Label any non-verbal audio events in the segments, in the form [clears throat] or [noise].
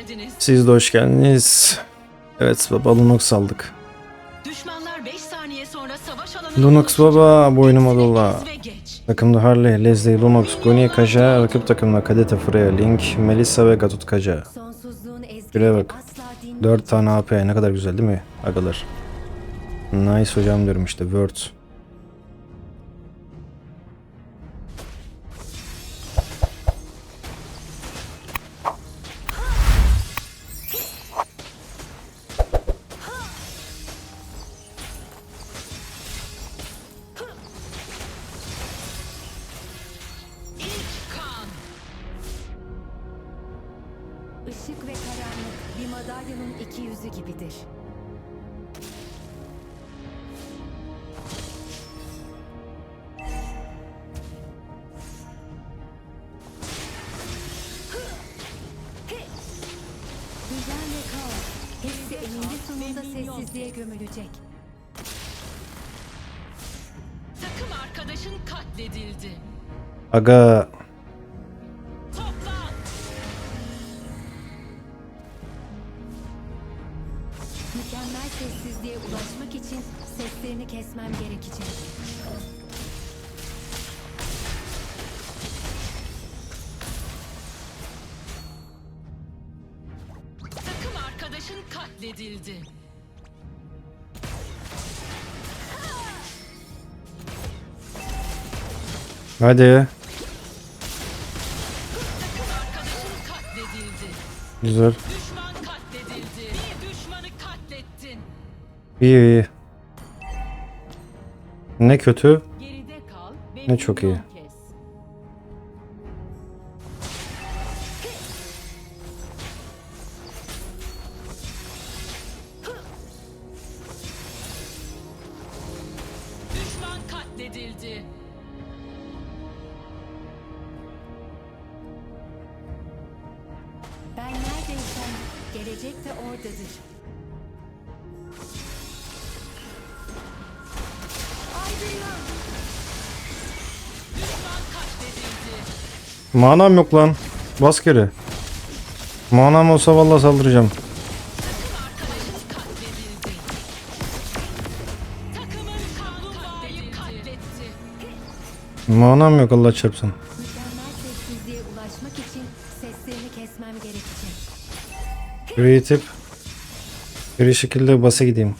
geldiniz. Siz de hoş geldiniz. Evet baba Lunox aldık. Düşmanlar 5 saniye sonra savaş alanına Lunox baba boynuma dola. Takımda Harley, Leslie, Lunox, Goni, Kaja, rakip takımda Kadete, Freya, Link, Melissa ve Gatut Kaja. Şuraya bak. asla dinmeyecek. 4 tane AP ne kadar güzel değil mi agalar? Nice hocam diyorum işte Word. Madalyonun iki yüzü gibidir. Düzen ve kaos hepsi eninde sonunda sessizliğe gömülecek. Takım arkadaşın katledildi. Aga için seslerini kesmem gerekecek. Takım arkadaşın katledildi. hadi. Takım arkadaşın katledildi. Güzel. Düşman katledildi. Bir düşmanı katlettin. İyi iyi. Ne kötü. Ne çok iyi. Ben neredeysem gelecek de oradadır. Manam yok lan. Bas geri. Manam olsa vallahi saldıracağım. Manam yok Allah çarpsın. İtip bir şekilde basa gideyim.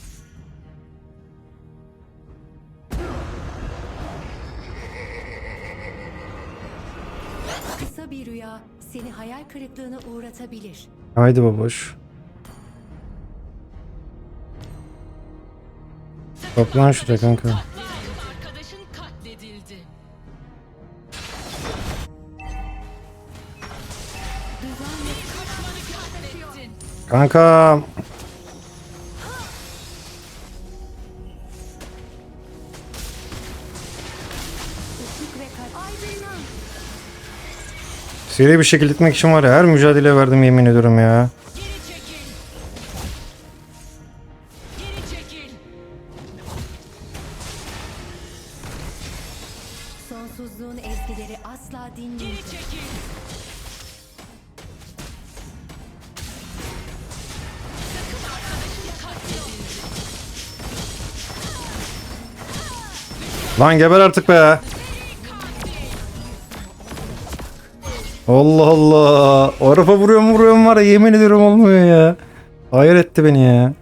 Haydi baboş. Toplan şuraya kanka. Kanka. Seri bir şekilde gitmek için var ya her mücadele verdim yemin ediyorum ya. Sonsuzluğun ezgileri asla dinmeyecek. Lan geber artık be. Allah Allah. O arafa vuruyorum vuruyorum var ya yemin ediyorum olmuyor ya. Hayır etti beni ya.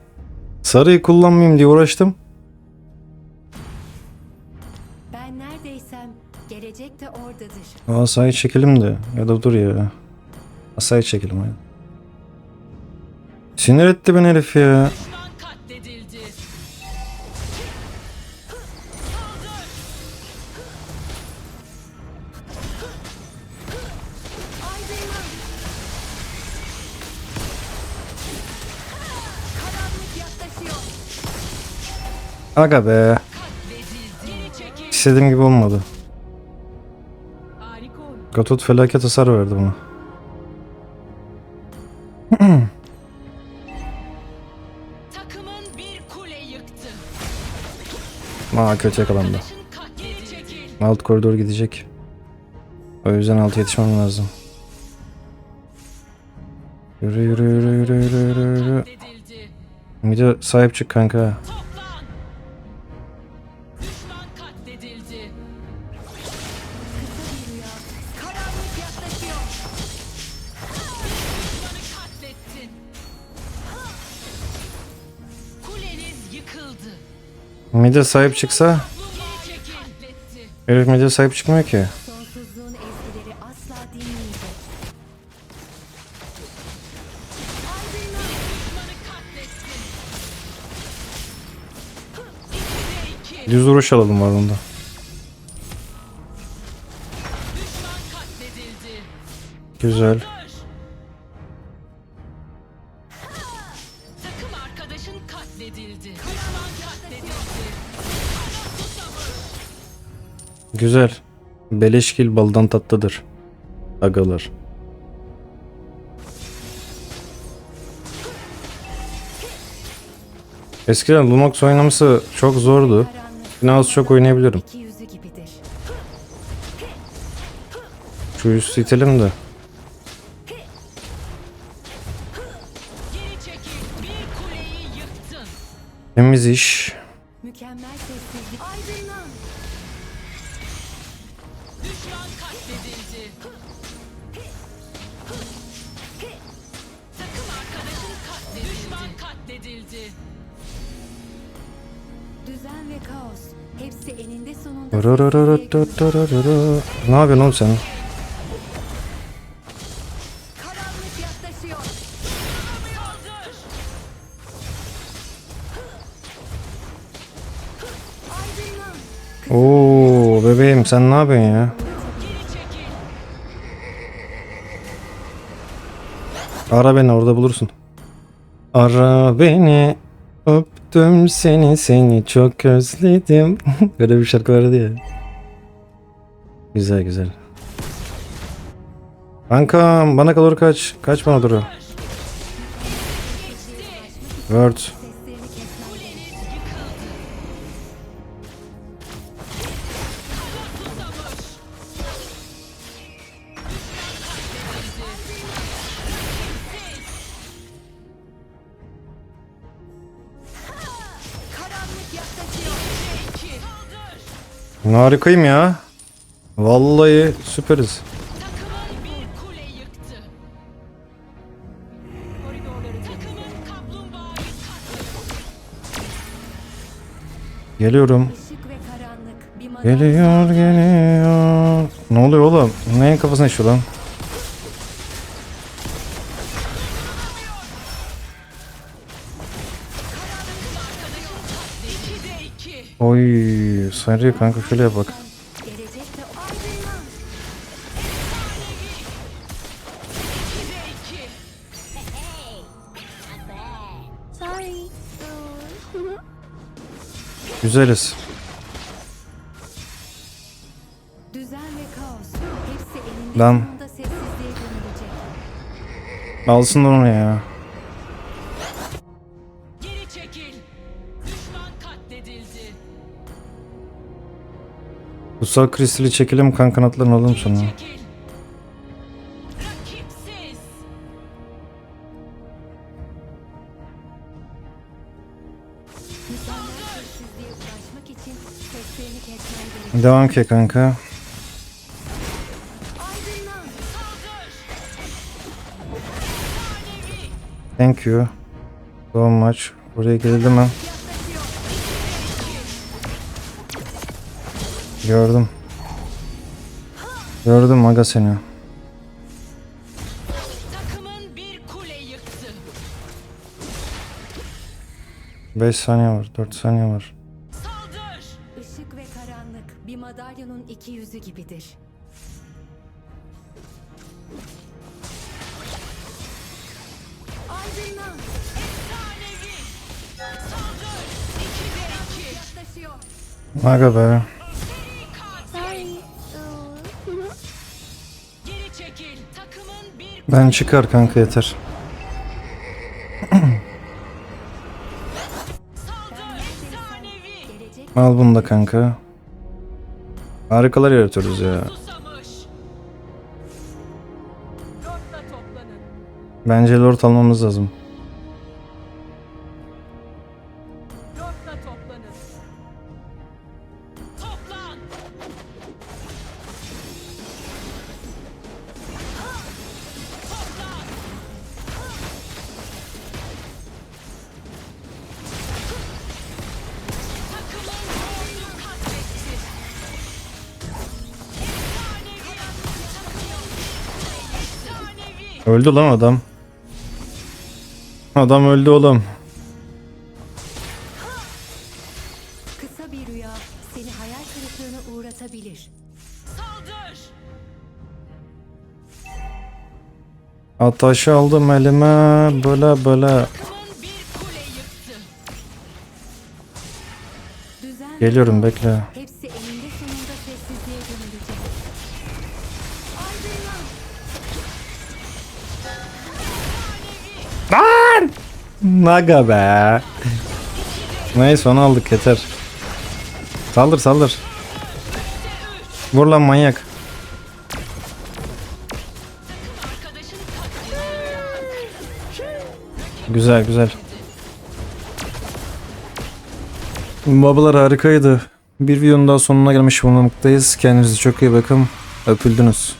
Sarıyı kullanmayayım diye uğraştım. Ben neredeysem gelecek de oradadır. Asayı çekelim de. Ya da dur ya. Asayı çekelim hadi. Sinir etti beni herif ya. Aga be. İstediğim gibi olmadı. Gatot felaket hasar verdi buna. [clears throat] Aa kötü yakalandı. Alt koridor gidecek. O yüzden alt yetişmem lazım. Yürü yürü yürü yürü yürü yürü. Bir de sahip çık kanka. Mide sahip çıksa Herif mide sahip çıkmıyor ki. Düz vuruş alalım var bunda. Güzel. Arkadaşın katledildi. Düşman katledildi. Güzel. Beleşkil baldan tatlıdır. Agalar. Eskiden Lunox oynaması çok zordu. Yine az çok oynayabilirim. Şu üstü itelim de. Temiz iş. Düzen ve kaos. Hepsi eninde sonunda. Ne yapıyorsun oğlum sen? Oo bebeğim sen ne yapıyorsun ya? Ara beni orada bulursun. Ara beni. Öptüm seni seni çok özledim. [laughs] Böyle bir şarkı vardı ya. Güzel güzel. Kankam bana kalır kaç. Kaç bana. Geçti. Word. Harikayım ya. Vallahi süperiz. Takımın bir kule yıktı. Koridorları takımın kaplumbağayı katletti. Geliyorum. Işık ve karanlık. Bir madalya. Geliyor geliyor. Ne oluyor oğlum? Neyin kafasına işiyor lan? Oy sarıyor kanka şöyle bak. Güzeliz. Lan. Alsınlar onu ya. Kutsal kristali çekelim kan kanatlarını alalım sonra. Devam ki kanka. Thank you so much. Buraya girildi mi? Gördüm. Gördüm aga seni. Takımın bir kule yıktı. 5 saniye var. 4 saniye var. Saldır. Işık ve karanlık bir madalyonun iki yüzü gibidir. Aydınlan. Efsanevi. Saldır. İkide iki. Yaklaşıyor. Aga be. Ben çıkar kanka yeter. Al bunu da kanka. Harikalar yaratıyoruz ya. Bence lord almamız lazım. Öldü lan adam. Adam öldü oğlum. Kısa bir rüya seni hayal kırıklığına uğratabilir. Saldır. Ataşı aldım elime böyle böyle. Takımın bir kule yıktı. Düzen Geliyorum bekle. Naga be. Neyse onu aldık yeter. Saldır saldır. Vur lan manyak. Güzel güzel. Babalar harikaydı. Bir videonun daha sonuna gelmiş bulunmaktayız. Kendinize çok iyi bakın. Öpüldünüz.